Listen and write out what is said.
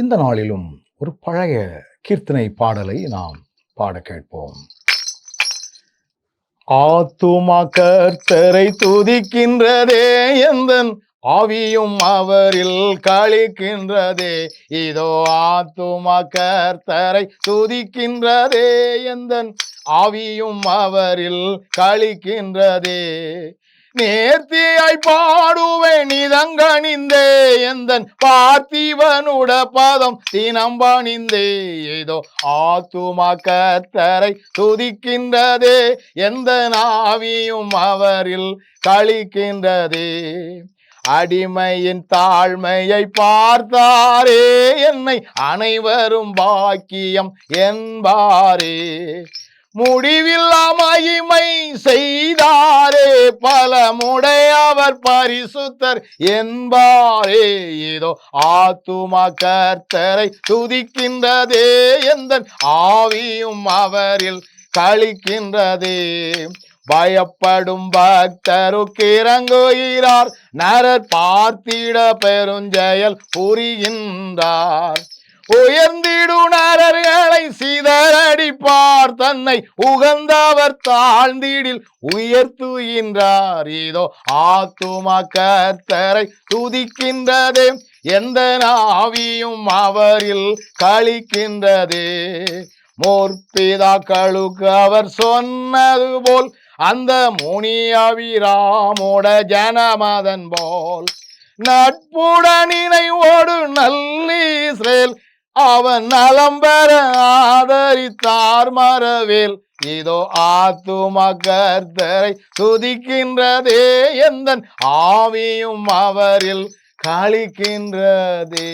இந்த நாளிலும் ஒரு பழைய கீர்த்தனை பாடலை நாம் பாட கேட்போம். ஆத்துமா கர்த்தரை துதிக்கின்றதே எந்தன் ஆவியும் அவரில் கழிக்கின்றதே. இதோ ஆத்துமா கர்த்தரை துதிக்கின்றதே எந்தன் ஆவியும் அவரில் கழிக்கின்றதே. நேர்த்தியாய் பாடுவேன் பணிந்தே எந்தன் பார்த்திவனுட பாதம் தினம் பணிந்தே ஏதோ ஆத்துமா கத்தரை துதிக்கின்றதே எந்த நாவியும் அவரில் கழிக்கின்றதே அடிமையின் தாழ்மையை பார்த்தாரே என்னை அனைவரும் பாக்கியம் என்பாரே. முடிவில்லா மகிமை செய்தாரே பல முடையவர் பரிசுத்தர் என்பாரே. ஏதோ ஆத்துமா கர்த்தரை துதிக்கின்றதே எந்த ஆவியும் அவரில் கழிக்கின்றதே பயப்படும் பக்தருக்கு இறங்குகிறார் நரர் பார்த்திட பெருஞ்செயல் புரிகின்றார். உயர்ந்திடுனரர்களை சிதறடிப்பார் தன்னை உகந்தவர் தாழ்ந்தீடில் உயர்த்துகின்றார். இதோ ஆத்துமா கர்த்தரை துதிக்கின்றதே எந்த நாவியும் அவரில் கழிக்கின்றதே மோர்பிதாக்களுக்கு அவர் சொன்னது போல் அந்த முனியவிராமோட ஜனமதன் போல் நட்புடன் இணைவோடு நல்லீஸ்ரேல் அவன் நலம் பெற ஆதரித்தார் மரவேல். இதோ ஆத்துமா கர்த்தரை துதிக்கின்றதே எந்தன் ஆவியும் அவரில் கழிக்கின்றதே.